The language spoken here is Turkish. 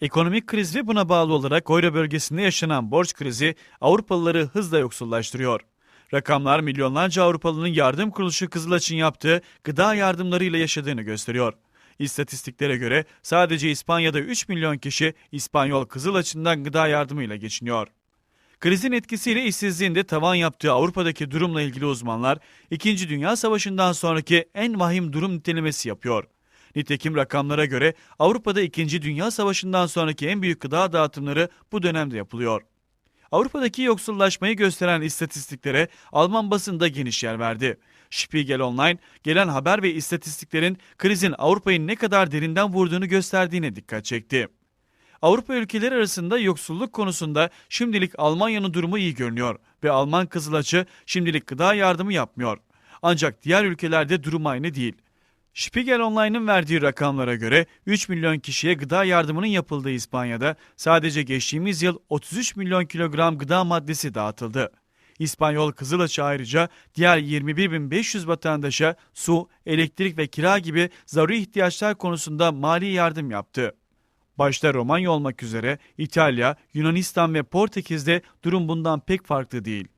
Ekonomik kriz ve buna bağlı olarak Euro bölgesinde yaşanan borç krizi Avrupalıları hızla yoksullaştırıyor. Rakamlar milyonlarca Avrupalı'nın yardım kuruluşu Kızılaç'ın yaptığı gıda yardımlarıyla yaşadığını gösteriyor. İstatistiklere göre sadece İspanya'da 3 milyon kişi İspanyol Kızılaç'ından gıda yardımıyla geçiniyor. Krizin etkisiyle işsizliğin de tavan yaptığı Avrupa'daki durumla ilgili uzmanlar, 2. Dünya Savaşı'ndan sonraki en vahim durum nitelemesi yapıyor. Nitekim rakamlara göre Avrupa'da 2. Dünya Savaşı'ndan sonraki en büyük gıda dağıtımları bu dönemde yapılıyor. Avrupa'daki yoksullaşmayı gösteren istatistiklere Alman basında geniş yer verdi. Spiegel Online, gelen haber ve istatistiklerin krizin Avrupa'yı ne kadar derinden vurduğunu gösterdiğine dikkat çekti. Avrupa ülkeleri arasında yoksulluk konusunda şimdilik Almanya'nın durumu iyi görünüyor ve Alman Kızılaçı şimdilik gıda yardımı yapmıyor. Ancak diğer ülkelerde durum aynı değil. Spiegel Online'ın verdiği rakamlara göre 3 milyon kişiye gıda yardımının yapıldığı İspanya'da sadece geçtiğimiz yıl 33 milyon kilogram gıda maddesi dağıtıldı. İspanyol Kızılaçı ayrıca diğer 21.500 vatandaşa su, elektrik ve kira gibi zaruri ihtiyaçlar konusunda mali yardım yaptı. Başta Romanya olmak üzere İtalya, Yunanistan ve Portekiz'de durum bundan pek farklı değil.